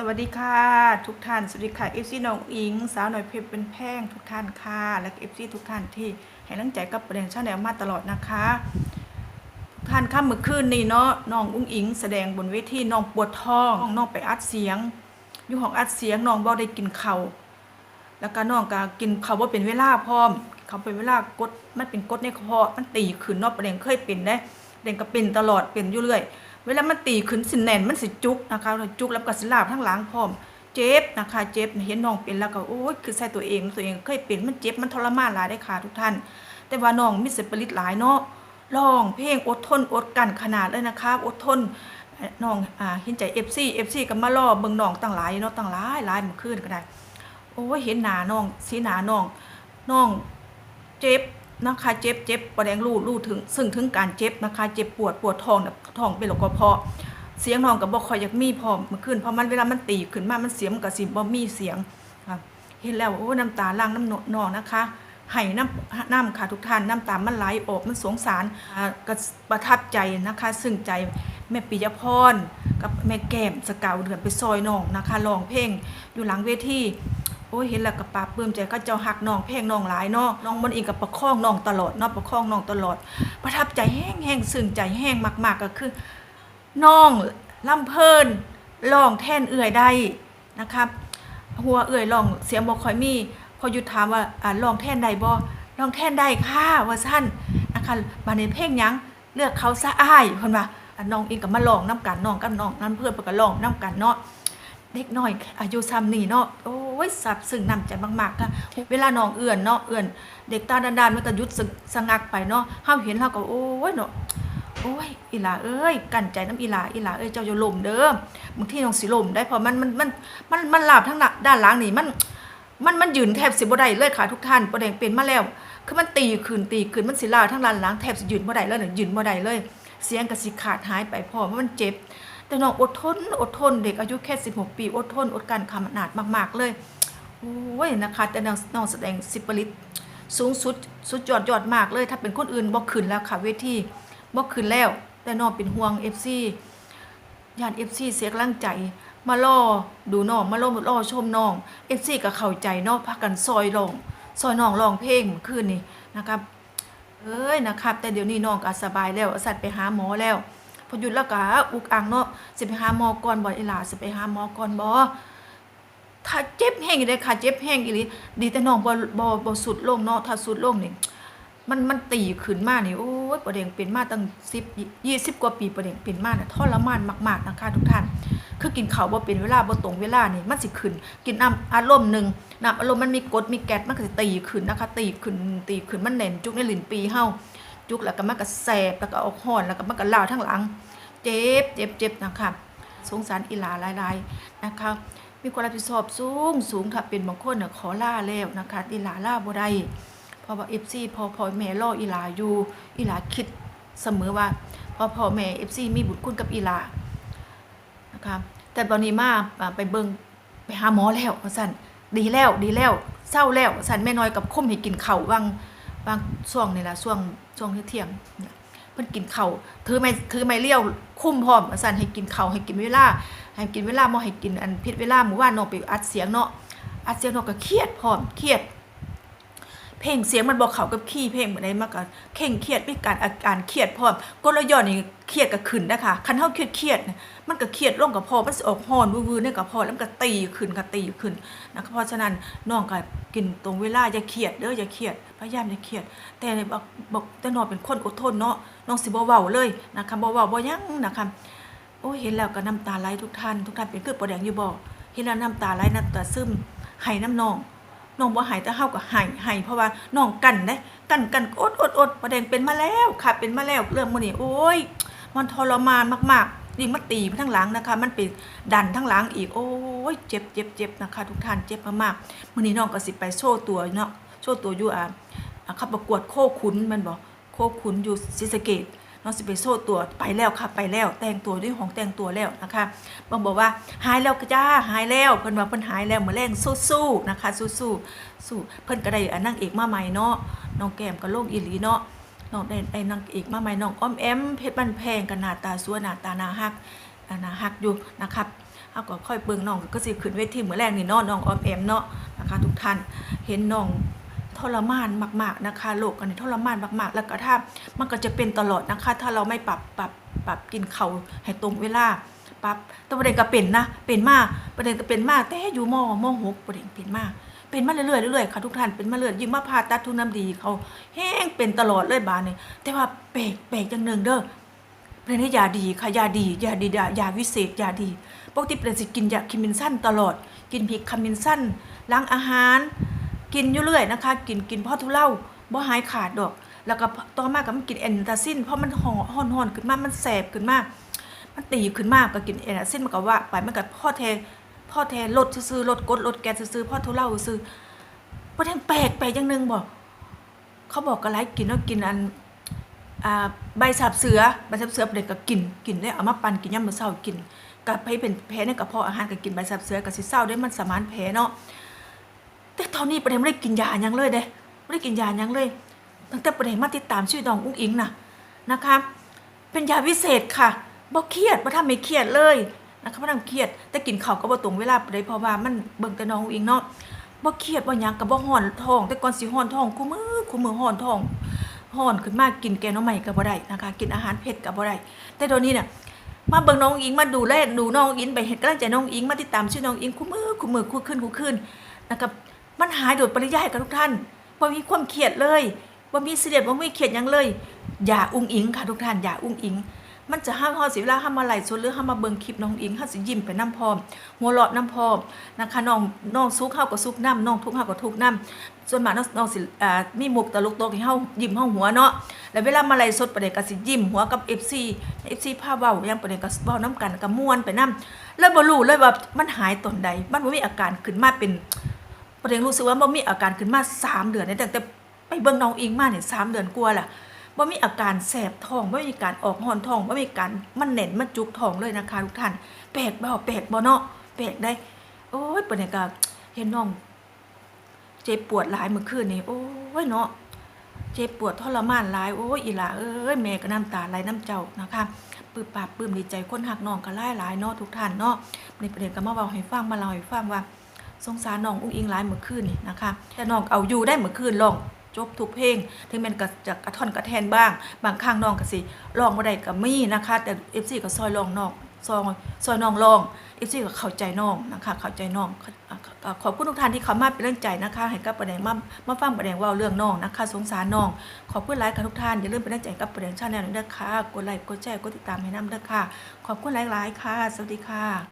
สวัสดีค่ะ ทุกท่าน สวัสดีค่ะเอฟซีน้องอิง สาวหน่อยเพชรเป็นแพงทุกท่านค่ะ และเอฟซีทุกท่านที่ให้กำลังใจกับประเด็นชาแนลมาตลอดนะคะทุกท่านค่ำเมื่อคืนนี่เนาะน้องอุ้งอิง แสดงบนเวทีน้องปวดท้องน้องไปอัดเสียงอยู่ห้องอัดเสียงน้องบ่ได้กินข้าวแล้วก็น้องก็กินข้าวว่าเป็นเวลาพร้อม เขาเป็นเวลากดมันเป็นกดในกระเพาะมันตีขึ้นนาะประเด็นเคยเป็นได้ประเด็นก็เป็นตลอดเป็นอยู่เรื่อย เวลามันตีขึ้นสิแน่นมันสิจุกนะคะจุกแล้วก็สิลาบทั้งหลังพร้อมเจ็บนะคะเจ็บเห็นน้องเป็นแล้วก็โอ้ยคือใส่ตัวเองตัวเองเคยเป็นมันเจ็บมันทรมานหลายได้ค่ะทุกท่าน แต่ว่าน้องมีสปิริตหลายเนาะร้องเพลงอดทนอดกันขนาดเลยนะคะอดทนน้องอ่าเห็นใจ FC FC ก็มาล่อเบิ่งน้องตั้งหลายเนาะตั้งหลายหลายมื่อคืนก็ได้โอ้ยเห็นหน้าน้องสีหน้าน้องน้องเจ็บ นะคะเจ็บเจ็บประแดงรูดรูดถึง ซึ่งถึงการเจ็บนะคะ เจ็บปวดปวดท้องแบบท้องเป็นโรคกระเพาะ เสียงน้องก็บ่ค่อยอยากมีพอมเมื่อคืนเพราะมันเวลามันตีขึ้นมา มันเสียงมันก็สิบ่มีเสียงเห็นแล้วโอ้น้ำตาล่างน้ำนองนะคะให้น้ำน้ำค่ะทุกท่านน้ำตามันไหลออกมันสงสารอ่าก็ประทับใจนะคะ ซึ่งใจแม่ปิยพรกับแม่แก้มสกาวเดือนไปซอยน้องนะคะร้องเพลงอยู่หลังเวที โอ้ยเห็นแล้วก็ปาบปลื้มใจก็เจ้าหักน้องเพงน้องหลายเนาะน้องมันเองกับประคองน้องตลอดเนาะประคองน้องตลอด ประทับใจแห้งแห้งซึ้งใจแห้งมากๆก็คือน้องลำเพลินร้องแท่นเอื่อยได้นะครับหัวเอื่อยร้องเสียงบ่ค่อยมี พอหยุดถามว่าอ่าร้องแท่นใดบ่ร้องแท่นได้ค่ะว่าซั่นนะคะบาในเพลงยังเลือกเขาซะอ้ายเพิ่นว่าอะน้องเองก็มาร้องนํกันน้องกับน้องนั้นเพื่อนเพิ่นก็ร้องนํกันเนาะ เด็กน้อย อายุซ้ำนี่เนาะโอ้ยสับซึ้งนำใจมากๆค่ะเวลาน้องเอื่อนเนาะเอื่อนเด็กตาดานๆมันก็หยุดสึกสงักไปเนาะเฮาเห็นเฮาก็โอ้ยเนาะโอ้ยอีหลาเอ้ยกั้นใจน้ำอีหลาอีหลาเอ้ยเจ้าอย่าล้มเด้อบางทีน้องสิล้มได้เพราะมันมันมันมันมันลาบทั้งหน้าด้านหลังนี่มันมันมันยืนแทบสิบ่ได้เลยค่ะทุกท่านประเด็นเป็นมาแล้วคือมันตีขึ้นตีขึ้นมันสิลาทั้งด้านหลังแทบสิยืนบ่ได้เลยเนี่ยยืนบ่ได้เลย เสียงก็สิขาดหายไปเพราะว่ามันเจ็บ แต่น้องอดทนอดทนเด็กอายุแค่ 16 ปี อดทนอดกลันขนาดมากๆเลยโอ้ยนะคะ แต่น้องน้องแสดงสิบลิตสูงสุดสุดยอดยอดมากเลย ถ้าเป็นคนอื่นบ่ขึ้นแล้วค่ะเวทีบ่ขึ้นแล้ว แต่น้องเป็นห่วง FC ญาติ FC เสียกำลังใจมาล่อดูน้องมาล่อล่อชมน้อง FC ก็เข้าใจเนาะพากันซอยร้องซอยน้องร้องเพลงเมื่อคืนนี้นะครับเอ้ยนะครับ แต่เดี๋ยวนี้น้องก็สบายแล้วสัตว์ไปหาหมอแล้ว พอหยุดแล้วก็อุกอังเนาะสิไปหาหมอก่อนบ่อีหลาสิไปหาหมอก่อนบ่ถ้าเจ็บแห้งอยู่เลยค่ะเจ็บแห้งอีหลีดีแต่น้องบ่บ่บ่สุดลงเนาะถ้าสุดลงนี่มันมันตีขึ้นมานี่โอ้ยประเด็นเป็นมาตั้ง10 20กว่าปีประเด็นเป็นมาน่ะทรมานมากๆนะคะทุกท่าน คือกินข้าวบ่เป็นเวลาบ่ตรงเวลานี่มันสิขึ้น กินน้ำอารมณ์หนึ่งน้ำอารมณ์มันมีกดมีแก๊สมันก็สิตีขึ้นนะคะ ตีขึ้นตีขึ้นมันแน่นจุกในลิ้นปีเฮา จุกแล้วก็มันก็แสบแล้วก็ออกห้อนแล้วก็มันก็ลาวทั้งหลัง เจ็บเจ็บเจ็บนะคะสงสารอีหลาหลายๆนะคะมีความรับผิดชอบสูงสูงค่ะเป็นบางคนน่ะขอล่าแล้วนะคะอีหลาล่าบ่ได้เพราะว่า FC พอพอแม่รออีหลาอยู่อีหลาคิดเสมอว่าพอพอแม่ FC มีบุญคุณกับอีหลานะคะแต่ตอนนี้มาไปเบิงไปหาหมอแล้วว่าซั่นดีแล้วดีแล้วเศร้าแล้วว่าซั่นแม่น้อยกับคมให้กินเข้าววาง บางช่วงนี่แหละช่วงช่วงเที่ยงเนี่ยเพิ่นกินเข่าถือไม่ถือไม่เลี้ยวคุ้มพร้อมสั่นให้กินเข่าให้กินเวลาให้กินเวลาบ่ให้กินอันพิษเวลาหมู่ว่านน้องไปอัดเสียงเนาะอัดเสียงน้องก็เครียดพร้อมเครียด เพลงเสียงมันบ่เขากับคีย์เพลงเหมือนใดมาก็เคร่งเครียดมีการอาการเครียดพร้อมกลย้อนนี่เครียดก็ขึ้นนะคะคันเฮาเครียดเครียดมันก็เครียดลงกับพอมันสออกฮ้อนวือๆในกระเพาะแล้วมันก็ตีขึ้นก็ตีขึ้นนะคะเพราะฉะนั้นน้องก็กินตรงเวลาอย่าเครียดเด้ออย่าเครียดพยายามอย่าเครียด แต่บอกบอกแต่น้องเป็นคนอดทนเนาะน้องสิบ่เว้าเลยนะคะบ่เว้าบ่ยังนะคะโอ้เห็นแล้วก็น้ำตาไหลทุกท่านทุกท่านเป็นคือปวดแดงอยู่บ่เห็นแล้วน้ำตาไหลน้ำตาซึมให้น้ำน้อง น้องบ่หายแต่เฮาก็หายหายเพราะว่าน้องกันเด้กันกันอดอดอดประเด็นเป็นมาแล้วค่ะ เป็นมาแล้วเรื่องมื้อนี้โอ้ย มันทรมานมากๆยิ่งมันตีไปทั้งหลังนะคะ มันเป็นดันทั้งหลังอีกโอ้ยเจ็บเจ็บเจ็บนะคะ ทุกท่านเจ็บมากๆมื้อนี้น้องก็สิไปโชว์ตัวเนาะโชว์ตัวอยู่อ่าอ่าขับประกวดโคขุนมันบ่โคขุนอยู่ศรีสะเกษ น้องสิไปโชว์ตัวไปแล้วค่ะไปแล้ว แต่งตัวด้วยของแต่งตัวแล้วนะคะบางบอกว่าหายแล้วก็จ้าหายแล้วเพิ่นว่าเพิ่นหายแล้วมื้อแรงสู้ๆนะคะ สู้ๆสู้เพิ่นก็ได้อ่านางเอกมาใหม่เนาะน้องแก้มก็โล่งอีหลีเนาะน้องได้ได้นางเอกมาใหม่น้องอ้อมแอมเพชรบ้านแพงกันหน้าตาสวยหน้าตานาฮักนนะฮักอยู่นะครับเฮาก็ค่อยเบิ่งน้องก็สิขึ้นเวทีเหมื้อแรกนี่เนาะน้องอ้อมแอมเนาะนะคะทุกท่านเห็นน้อง ทรมานมาก ๆนะคะโรคอันนี้ทรมานมากๆ แล้วก็ถ้ามันก็จะเป็นตลอดนะคะ ถ้าเราไม่ปรับปรับปรับกินเขาให้ตรงเวลาปรับแต่ประเด็นก็เป็นนะเป็นมากประเด็นก็เป็นมากแต่อยู่มอมอหกประเด็นเป็นมากเป็นมาเรื่อยๆเรื่อยๆค่ะทุกท่านเป็นมาเรื่อยยิ่งมาผ่าตัดทุนน้ำดีเขาแห้งเป็นตลอดเลยบานนี่แต่ว่าแปลกแปลกอย่างหนึ่งเด้อเป็นยาดีค่ะยาดียาดียายาวิเศษยาดีปกติเป็นสิกินยาคิมินสั้นตลอด กินพริกคามินสั้นล้างอาหาร กินอยู่เรื่อยนะคะ กินกินพ่อทุเล่าบ่หายขาดดอก แล้วก็ต่อมาก็มันกินเอนตาซินเพราะมันห่อห่อนห่อนขึ้นมากมันแสบขึ้นมาก มันตีขึ้นมากก็กินเอนตาซินมันก็ว่าไปมันก็พ่อแทพ่อแทลดซื้อลดกดลดแก๊สซื้อพ่อทุเล่าซื้อประเด็นแปลกไปอย่างหนึ่งบอก เขาบอกกระไรกินแล้วกินอันใบสับเสือใบสับเสือเด็กก็กินกินได้เอามาปั่นกินย่ำมือเช้ากินกับไปเป็นแพ้ในกระเพาะอาหารก็กินใบสับเสือกับสิเศร้าได้มันสมานแผลเนาะ แต่ตอนนี้ประเด็นไม่ได้กินยาหยังเลยเด้ไม่ได้กินยาหยังเลย ตั้งแต่ประเด็นมาติดตามชื่อน้องอุ้งอิงนะนะคะ เป็นยาวิเศษค่ะบ่เครียดบ่ทำไม่เครียดเลยนะคะบ่ทำเครียด แต่กินข้าวก็บ่ตรงเวลาปานใดเพราะว่ามันเบิ่งแต่น้องอุ้งอิงเนาะบ่เครียดบ่หยังก็บ่ฮ้อนท้อง แต่ก่อนสิฮ้อนท้องคู่มือคู่มือฮ้อนท้องฮ้อนขึ้นมากินแกงน่อไม้ก็บ่ได้นะคะ กินอาหารเผ็ดก็บ่ได้แต่ตอนนี้เนี่ยมาเบิ่งน้องอิงมาดูแลดูน้องอิงไปเฮ็ดกำลังใจน้องอิงมาติดตามชื่อน้องอิงคู่มือคู่มือคู่ขึ้นคู่ขึ้นนะครับ มันหายโดยปริยายกับทุกท่านบ่มีความเครียดเลยบ่มีเสียดบ่มีเครียดยังเลย อย่าอุ้งอิงค่ะทุกท่านอย่าอุ้งอิง มันจะห้ามฮอสิเวลาห้ามมาไหล่สดหรือห้ามมาเบิ่งคลิปน้องอิงเฮาสิยิ้มไปน้ำพร้อมหัวเราะน้ำพร้อมนะคะน้องน้องสุขเฮาก็สุขน้ำน้องทุกข์เฮาก็ทุกน้ำส่วนมากน้องน้องสิอ่ามีมุกตลกตกให้เฮายิ้มเฮาหัวเนาะแล้วเวลามาไหลสดประเด็นก็สิยิ้มหัวกับ FC FC พาเว้าอย่างประเด็นก็เว้านํกันก็ม่วนไปนํแล้วบ่รู้เลยว่ามันหายตอนใดมันบ่มีอาการขึ้นมาเป็น ประเด็นรู้สึกว่าบ่มีอาการขึ้นมาสามเดือนเนี่ยตั้งแต่ไปเบิ่งน้องอิงมาเนี่ยสามเดือนกว่าล่ะว่มีอาการแสบท้องว่มีการออกหอนท้องว่มีการมันเน่นมันจุกท้องเลยนะคะทุกท่านแปลกบ่แปลกบ่เนาะแปลกได้ โอ้ยปานนี้ก็เห็นน้อง เจ็บปวดหลายเมื่อคืนนี่โอ้ยเนาะเจ็บปวดทรมานหลายโอ้ยอีหล่าเอ้ยแม่ก็น้ำตาไหลน้ำเจ้านะคะปื้มปาบปลื้มดีใจคนหักน้องก็หลายหลายเนาะทุกท่านเนาะในประเด็นก็มาเว้าให้ฟังมาเล่าให้ฟังว่า สงสารน้องอุ้งอิงหลายเมื่อคืนนี่นะคะ แต่น้องเอาอยู่ได้เมื่อคืนลองจบทุกเพลง ถึงแม้นก็จะกระท่อนกระแทนบ้าง บางครั้งน้องก็สิร้องบ่ได้ก็มีนะคะ แต่ FC ก็ซอยร้องน้องซอยซอยน้องร้อง FC ก็เข้าใจน้องนะคะเข้าใจน้องขอบคุณทุกท่านที่เขามาเป็นเรื่องใจนะคะให้กับประเด็นมามาฟังประเด็นว่าเรื่องน้องนะคะ สงสารน้องขอบคุณหลายค่ะทุกท่านอย่าลืมเป็นเรื่องใจกับประเด็นชาแนลนี้ด้วยค่ะกดไลค์กดแชร์กดติดตามให้น้ำด้วยค่ะ ขอบคุณหลายๆค่ะ สวัสดีค่ะ